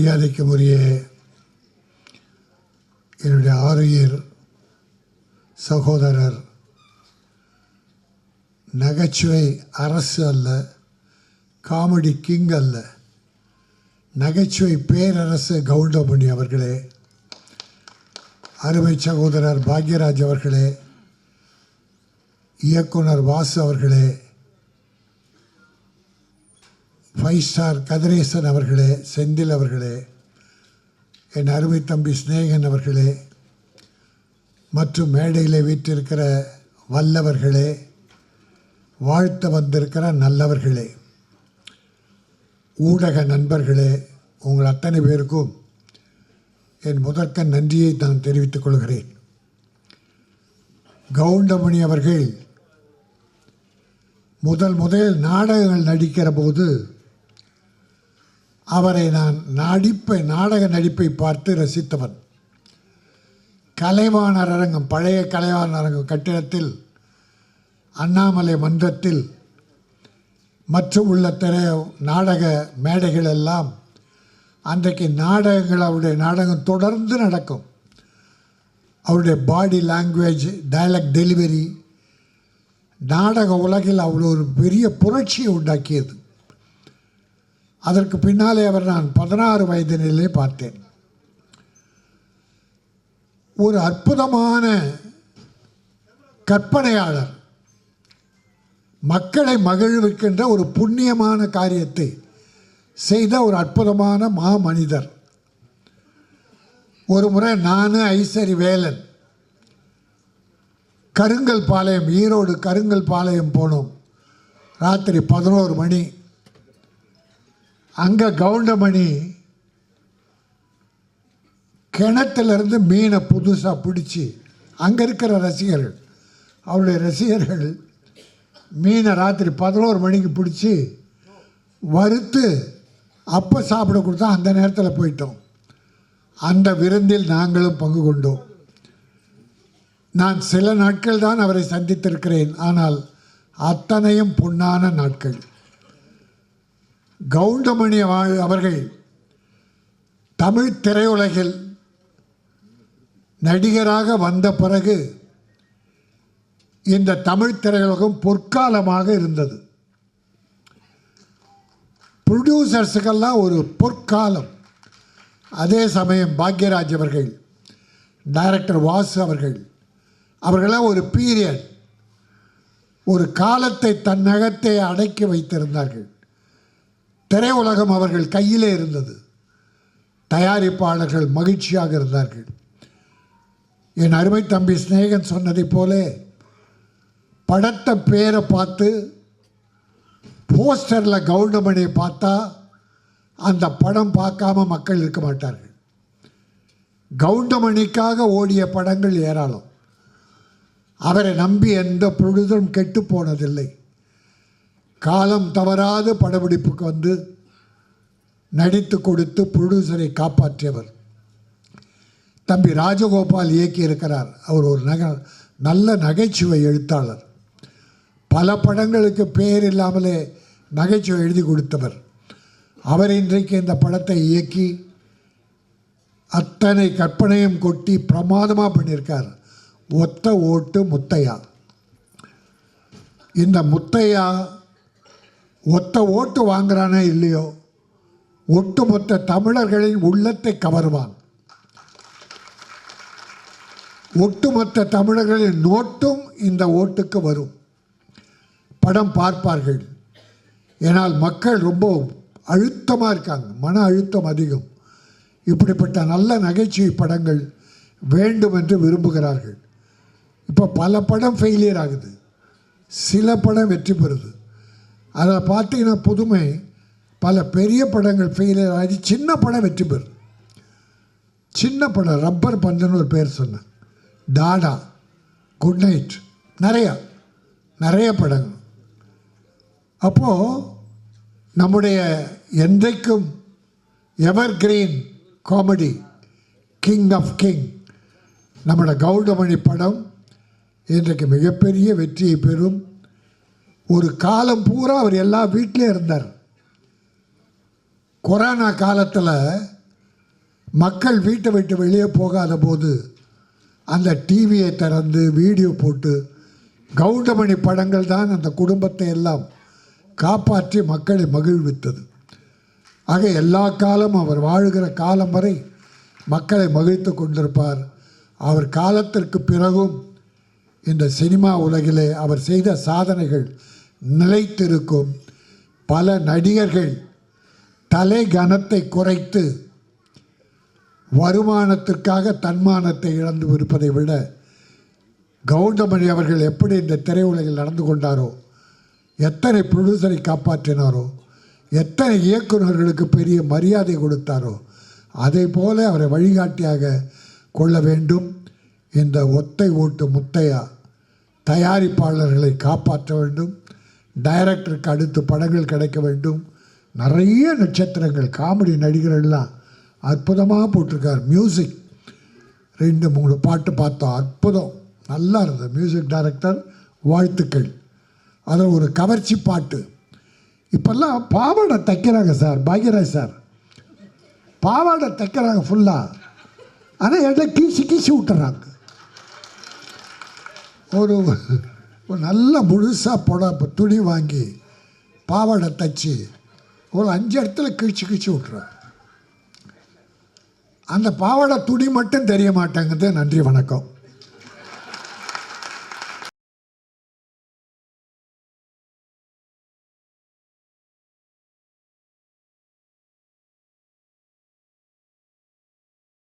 மரியாதைக்கும் உரிய என்னுடைய ஆறுயிர் சகோதரர் நகைச்சுவை அரசு அல்ல காமெடி கிங் அல்ல நகைச்சுவை பேரரசு கவுண்டமணி அவர்களே அருமை சகோதரர் பாக்யராஜ் அவர்களே இயக்குனர் வாசு அவர்களே ஃபைவ் ஸ்டார் கதிரேசன் அவர்களே செந்தில் அவர்களே என் அருமை தம்பி ஸ்நேகன் அவர்களே மற்றும் மேடையில் வீட்டிருக்கிற வல்லவர்களே வாழ்த்த வந்திருக்கிற நல்லவர்களே ஊடக நண்பர்களே உங்கள் அத்தனை பேருக்கும் என் முதற்க நன்றியை நான் தெரிவித்துக் கொள்கிறேன். கவுண்டமணி அவர்கள் முதல் முதல் நாடகங்கள் நடிக்கிற போது அவரை நான் நடிப்பை நாடக நடிப்பை பார்த்து ரசித்தவன். கலைவாணர் அரங்கம் பழைய கலைவாணர் அரங்கம் கட்டிடத்தில் அண்ணாமலை மன்றத்தில் மற்றும் உள்ள திரைய நாடக மேடைகள் எல்லாம் அன்றைக்கு நாடகங்கள் அவருடைய நாடகம் தொடர்ந்து நடக்கும். அவருடைய பாடி லாங்குவேஜ் டயலாக் டெலிவரி நாடக உலகில் அவ்வளோ ஒரு பெரிய புரட்சியை உண்டாக்கியது. அதற்கு பின்னாலே அவர் நான் பதினாறு வயதினிலே பார்த்தேன். ஒரு அற்புதமான கற்பனையாளர். மக்களை மகிழ்விக்கின்ற ஒரு புண்ணியமான காரியத்தை செய்த ஒரு அற்புதமான மா மனிதர் ஒரு முறை நான் ஐசரி வேலன். கருங்கல் பாளையம் ஈரோடு கருங்கல் பாளையம் போனோம். ராத்திரி பதினோரு மணி. அங்கே கவுண்டமணி கிணத்துலேருந்து மீனை புதுசாக பிடிச்சி அங்கே இருக்கிற ரசிகர்கள் அவருடைய ரசிகர்கள் மீனை ராத்திரி பதினோரு மணிக்கு பிடிச்சி வறுத்து அப்போ சாப்பிட கொடுத்தா அந்த நேரத்தில் போயிட்டோம். அந்த விருந்தில் நாங்களும் பங்கு கொண்டோம். நான் சில நாட்கள் தான் அவரை சந்தித்திருக்கிறேன். ஆனால் அத்தனையும் பொன்னான நாட்கள். கவுண்டமணி அவர்கள் தமிழ் திரையுலகில் நடிகராக வந்த பிறகு இந்த தமிழ் திரையுலகம் பொற்காலமாக இருந்தது. ப்ரொடியூசர்ஸுக்கெல்லாம் ஒரு பொற்காலம். அதே சமயம் பாக்யராஜ் அவர்கள் டைரக்டர் வாசு அவர்கள் அவர்களாம் ஒரு பீரியட் ஒரு காலத்தை தன்னகத்தை அடக்கி வைத்திருந்தார்கள். திரையுலகம் அவர்கள் கையிலே இருந்தது. தயாரிப்பாளர்கள் மகிழ்ச்சியாக இருந்தார்கள். என் அருமை தம்பி சிநேகன் சொன்னதைப் போல படத்தை பேரை பார்த்து போஸ்டரில் கவுண்டமணியை பார்த்தா அந்த படம் பார்க்காம மக்கள் இருக்க மாட்டார்கள். கவுண்டமணிக்காக ஓடிய படங்கள் ஏராளம். அவரை நம்பி எந்த பொழுதும் கெட்டு போனதில்லை. காலம் தவறாது படப்பிடிப்புக்கு வந்து நடித்து கொடுத்து ப்ரொடியூசரை காப்பாற்றியவர். தம்பி ராஜகோபால் இயக்கியிருக்கிறார். அவர் ஒரு நக நல்ல நகைச்சுவை எழுத்தாளர். பல படங்களுக்கு பேர் இல்லாமலே நகைச்சுவை எழுதி கொடுத்தவர். அவர் இன்றைக்கு இந்த படத்தை இயக்கி அத்தனை கற்பனையும் கொட்டி பிரமாதமாக பண்ணியிருக்கார். ஒத்த ஓட்டு முத்தையா. இந்த முத்தையா ஒத்த ஓட்டு வாங்குறானே இல்லையோ? ஒட்டுமொத்த தமிழர்களின் உள்ளத்தை கவருவான். ஒட்டுமொத்த தமிழர்களின் நோட்டும் இந்த ஓட்டுக்கு வரும். படம் பார்ப்பார்கள். ஏனால் மக்கள் ரொம்ப அழுத்தமாக இருக்காங்க. மன அழுத்தம் அதிகம். இப்படிப்பட்ட நல்ல நகைச்சுவை படங்கள் வேண்டும் என்று விரும்புகிறார்கள். இப்போ பல படம் ஃபெயிலியர் ஆகுது. சில படம் வெற்றி பெறுது. அதில் பார்த்தீங்கன்னா புதுமை. பல பெரிய படங்கள் ஃபெயிலியர் ஆகி சின்ன படம் வெற்றி பெறும் சின்ன படம் ரப்பர் பந்துன்னு ஒரு பேர் சொன்னேன். டாடா குட் நைட் நிறையா நிறைய படங்கள். அப்போது நம்முடைய என்றைக்கும் evergreen comedy king of king நம்மளோட கௌடமணி படம் இன்றைக்கு மிகப்பெரிய வெற்றியை பெறும். ஒரு காலம் பூரா அவர் எல்லா வீட்லேயும் இருந்தார். கொரோனா காலத்தில் மக்கள் வீட்டை விட்டு வெளியே போகாத போது அந்த டிவியை திறந்து வீடியோ போட்டு கவுண்டமணி படங்கள் தான் அந்த குடும்பத்தை எல்லாம் காப்பாற்றி மக்களை மகிழ்வித்தது. ஆக எல்லா காலமும் அவர் வாழுகிற காலம் வரை மக்களை மகிழ்த்து கொண்டிருப்பார். அவர் காலத்திற்கு பிறகும் இந்த சினிமா உலகிலே அவர் செய்த சாதனைகள் நிலைத்திருக்கும். பல நடிகர்கள் தலை கனத்தை குறைத்து வருமானத்திற்காக தன்மானத்தை இழந்து இருப்பதை விட கௌதமணி அவர்கள் எப்படி இந்த திரையுலகில் நடந்து கொண்டாரோ எத்தனை ப்ரொடியூசரை காப்பாற்றினாரோ எத்தனை இயக்குநர்களுக்கு பெரிய மரியாதை கொடுத்தாரோ அதே போல அவரை வழிகாட்டியாக கொள்ள வேண்டும் இந்த ஒத்தை ஓட்டு முத்தையா தயாரிப்பாளர்களை காப்பாற்ற வேண்டும். டைரக்டருக்கு அடுத்து படங்கள் கிடைக்க வேண்டும். நிறைய நட்சத்திரங்கள் காமெடி நடிகர்கள்லாம் அற்புதமாக போட்டிருக்கார். மியூசிக் ரெண்டு மூணு பாட்டு பார்த்தோம் அற்புதம். நல்லா இருந்தது. மியூசிக் டைரக்டர் வாழ்த்துக்கள். அதில் ஒரு கவர்ச்சி பாட்டு. இப்போல்லாம் பாவாடை தைக்கிறாங்க சார். பாக்யராஜ் சார். பாவாடை தைக்கிறாங்க ஃபுல்லாக ஆனால் எல்லாம் கீசி கீசி விட்டுறாங்க. ஒரு ஒரு நல்ல முழுசாக புட துணி வாங்கி பாவாடை தைச்சி ஒரு அஞ்சு இடத்துல கிழிச்சு கிழிச்சு விட்ருவேன் அந்த பாவாடை துணி மட்டும் தெரிய மாட்டேங்குது. நன்றி வணக்கம்.